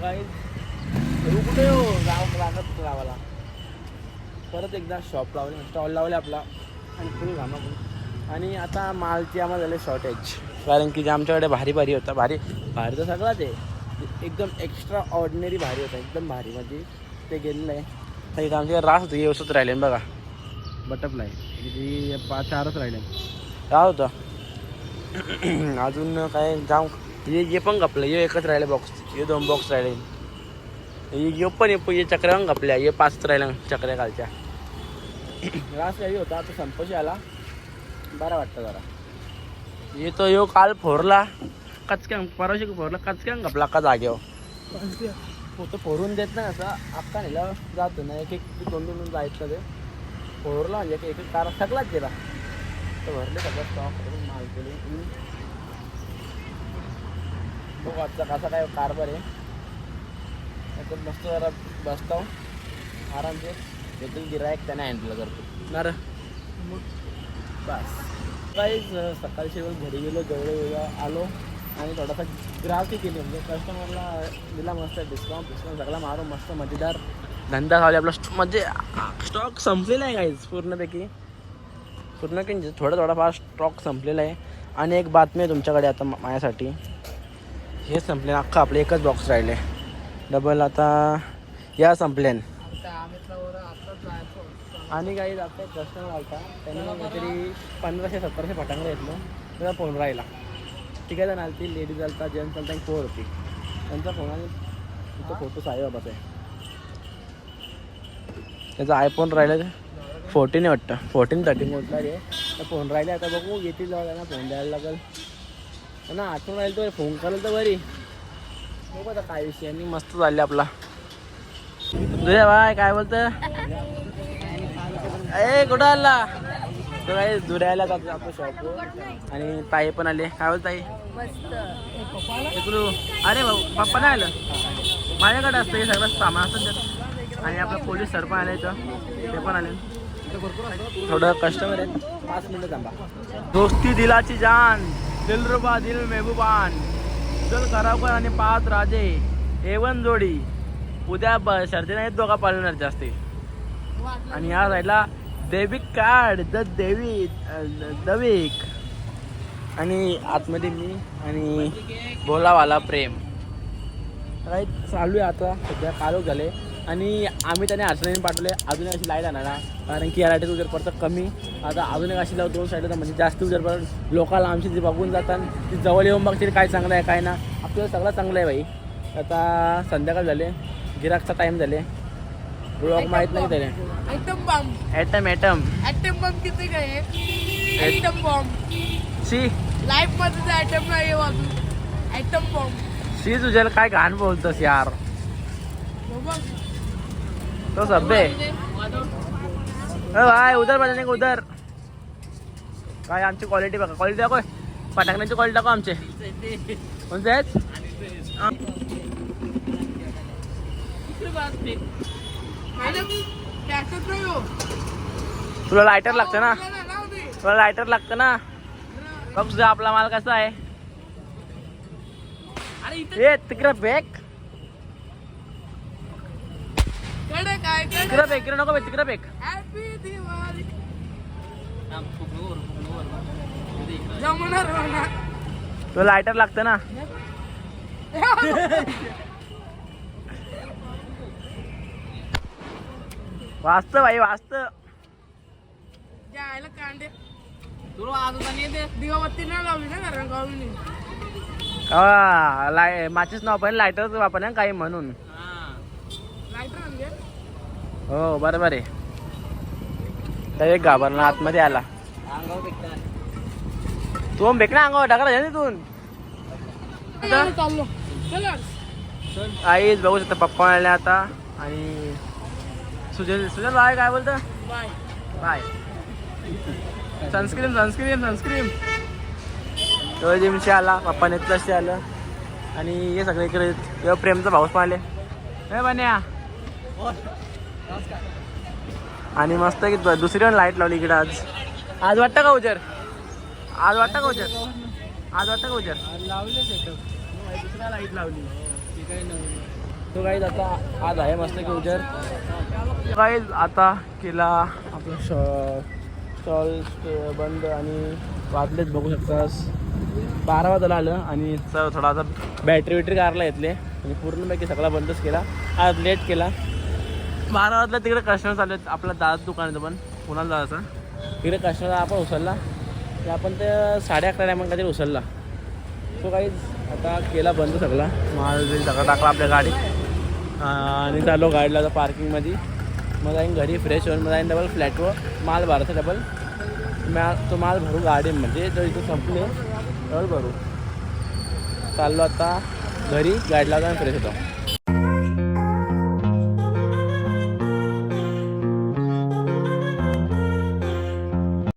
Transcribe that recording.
काही कुठे हो? गाव लागत गावाला. परत एकदा शॉप लावले स्टॉल लावले आपला. आणि फुल घामा आणि आता मालची आम्हाला झाले शॉर्टेज कारण की जे आमच्याकडे भारी भारी होता भारी भारी तर सगळाच आहे. एकदम एक्स्ट्रा ऑर्डिनरी भारी होता एकदम भारी. म्हणजे ते गेलेलं आहे. तर इथं आमच्या रास होतं व्यवस्थित राहिले बघा. बटरफ्लाय किती पाच चारच राहिले. काय होतं. अजून काय जाऊ हे हे पण गपलं हे एकच राहिले बॉक्स हे दोन बॉक्स राहिले. हे हे पण हे हे चक्र्या पण गपल्या हे पाच राहिल्या चक्र्या खालच्या. रास काही होता आता संतोषी आला. बरा वाटतं जरा. हे तो यो काल फोरला कचक्या परवाशी फोरला कचक्या गपला का जागेवर? तो फोडून देत नाही असं. अक्का नेला जातो ना एक एक दोन दोन दोन जायचं ते. फोरला म्हणजे एक एक कार सगळाच गेला तर भरले सगळं स्टॉक माल केले बघू आजचा कसा काय कारभार आहे. त्याच्यात मस्त जरा बसतो. आरामचे येथील गिरायक त्याने हँडल करतो. ना रे बस काहीच सकाळी जेवण घरी गेलो जेवढे वेळ आलो आणि थोडासा ग्राहकही केली. म्हणजे कस्टमरला दिला मस्त डिस्काउंट डिस्काउंट सगळा मारून मस्त मजेदार धंदा झाला आपला म्हणजे स्टॉक संपलेला आहे काहीच पूर्णपैकी. पूर्ण की थोडा थोडाफार स्टॉक संपलेला आहे. आणि एक बातमी आहे तुमच्याकडे आता माझ्यासाठी. हे संपले अख्खा आपले एकच बॉक्स राहिले डबल आता या संपल्यान आणि काही आता कस्टमर आलता त्यांना काहीतरी पंधराशे सतराशे फटाकडे येतलो त्याचा फोन राहिला ठीक आहे ना आलती लेडीज आलता जेंट्स आलता आणि फोर होती त्यांचा फोन आणि तिथं फोटो साईबाबाचा आहे त्याचा आयफोन राहिला फोर्टीन आहे वाटतं फोर्टीन थर्टीन कोणता रे तर फोन राहिले आता बघू येतील फोन द्यायला लागेल ना आठवण राहील तर फोन करेल तर बरी. बघू आता काय विषय. आणि मस्त चालले आपला. तुझ्या बाय काय बोलतं? ए कुठं आला? तो काय दुरायला जातो आपलं शॉप आणि ताई पण आले. काय बोलत ताई? इकडू. अरे भाऊ पप्पा नाही आलं? माझ्याकडे असतं हे सगळं सामान असतं आणि आपलं पोलीस सर पण आले इथं. ते पण आले. थोडं कस्टमर आहेत. पाच मिनिटं थांबा. दोस्ती दिलाची जान दिलरुबा दिल मेहबूबान चल करावकर आणि पाच राजे एवन जोडी. उद्या ब शर्ती नाही दोघा पाळणार जास्ती. आणि या राहिला देविक कार्ड द देवी दविक आणि आतमध्ये मी आणि बोलावाला प्रेम. राईट चालू आहे आता. सध्या कालोख झाले. आणि आम्ही त्याने अडचणी पाठवले. अजून अशी लाइट ना. कारण की या लाईटीत उजेड पडतं कमी. आता अजून एक अशी लावू दोन साईडला म्हणजे जास्त उजेड पडत लोकांना आमची जे बघून जातात. ती जवळ येऊन बघतील काय चांगलं आहे काय ना. आपल्याला सगळं चांगलं आहे भाई. आता संध्याकाळ झाले. गिराकचा टाईम झाले. ब्लॉग माहीत नाही त्याने bomb atom atom item bomb किती काय आयटम बॉम्ब सी लाईफमध्ये आयटम नाही वाजून आयटम बॉम्ब सी तुझ्याला काय घाण बोलतोस यार. तो सभ्य आहे. भाई उधर बजाने का उधर. काय आमची क्वालिटी बघा. क्वालिटी दाखव. फटाकण्याची क्वालिटी दाखव आमचे. कोणते आहेत? तुला लायटर लागतं ना? तुला लायटर लागतं ना? बघ तुझा आपला माल कसा आहे. ए तिकडे बेक कडे काय तिकडे कडे बेक तिकडे नको बेक तिकडे बेक हॅपी दिवाळी जमणार होणार तुला लायटर लागतं ना? वाचत भाई वाचत जायला कांडे तुला वाजवता नाही येते? दिवाबत्ती नाही लावली ना गावली माचीच नाव पण लायटरच वापर काही म्हणून. हो बरोबर आहे. तर एक घाबरला आतमध्ये आला. तू बेक ना अंगावर टाकला तिथून. चाललो आईच बघू शकता पप्पा आले आता. आणि सुजल सुजल बाय काय बोलतं? Bye bye sunscreen sunscreen sunscreen तो जिमशी आला पप्पा नेतलाशी आलं. आणि हे सगळे इकडे प्रेमचा भाऊस पाहिले. हे बन्या. आणि मस्त की दुसरी पण लाइट लावली इकडे आज. आज वाटतं का उजर आज वाटतं का उजर आज वाटतं का उजर लावले दुसरा लाइट लावली. तो काही आता आज आहे मस्त की उजर काही आता केला आपला शॉ स्टॉल बंद आणि वाजलेत बघू शकतास. बारा वाजायला आलं आणि थोडा आता बॅटरी बिटरी कारला घेतले आणि पूर्णपैकी सगळा बंदच केला. आज लेट केला. बारा वाजला तिकडे कस्टमर चालू आहेत. आपल्या दादा दुकानाचं पण. पुण्याला जायचं तिकडे कस्टमर आपण उचलला. ते आपण ते साडे अकरा टायमात काहीतरी उचलला. तो काही आता केला बंद सगळा. माल सगळा टाकला आपल्या गाडीत. आणि चाललो गाडीला आता पार्किंगमध्ये मग जाईन घरी फ्रेश होऊन मग जाईन डबल फ्लॅटवर माल भरायचा डबल मा तो माल भरू गाडीमध्ये जो इथे संपले. डबल भरू. चाललो आता घरी गाडीला जाऊन फ्रेश होतो.